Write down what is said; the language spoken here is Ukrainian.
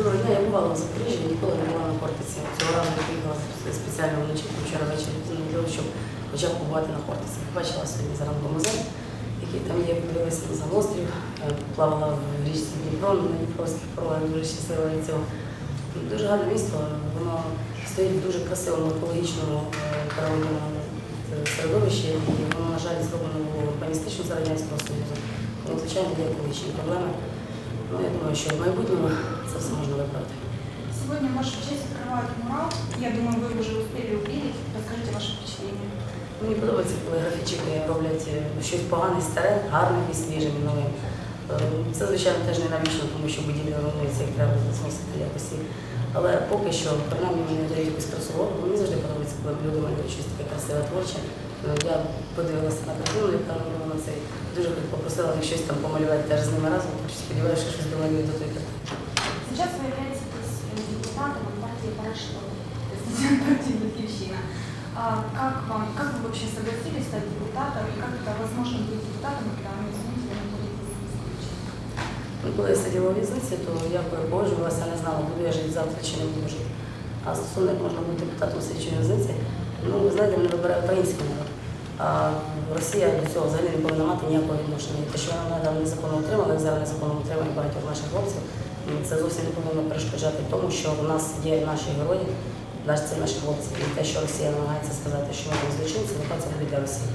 Дня, я бувала в Запоріжжі, ніколи не була на Хортиці. Цього разу я приїхала спеціально вночі, вчора ввечері щоб хоча б побувати на Хортиці. Побачила сьогодні зранку музей, який там є, подивилася на острів, е, плавала в річці Дніпро, на Дніпровських провалах, дуже щаслива від цього. Дуже гарне місто, воно стоїть в дуже красивому екологічному е, природному е, середовищі, і воно, на жаль, зроблено було урбаністично з Радянського Союзу. Звичайно, є екологічні проблеми. Ну, я думаю, що в майбутньому це все можна виправити. Сегодня в вашу честь открывают мурал. Я думаю, вы уже успели увидеть. Расскажите ваше впечатление. Мені подобається, коли графічики роблять е, щось погане, старе, гарне і свіже і нове. Е, Це, звичайно, теж ненавічно, тому що будівлі руйнуються, їх треба зносити якось. Але поки що, принаймні, мені дають якусь красу. Мені завжди подобається, коли люди малюють щось таке красиве творче. Е, Я подивилася на картину, яка намалювала це. Дуже попросила їх щось там помалювати теж з ними разом, тому що сподіваюся, що щось домалюють до тої картини. Сейчас вы являетесь депутатом от партии Порошок, президент партии Батьковщина. А как вам, как вы вообще согласились стать депутатом и как это возможно быть депутатом, когда вы извините, вы находитесь в исключении? Ну, Коли я сиділа у в'язниці, то я погоджувалася, не знала, буду я жити завтра чи не буду жити. А стосовно як можна бути депутатом сидячи у в'язниці, ну ви знаєте, мене вибирає український народ. Росія до цього взагалі не повинна мати ніякого відношення. Те, що вона там незаконно отримала, як зараз незаконно отримує багатьох наших хлопців, це зовсім не повинно перешкоджати тому, що в нас є наші герої, це наші хлопці. І те, що Росія намагається сказати, що вони злочинці, то це буде для Росії.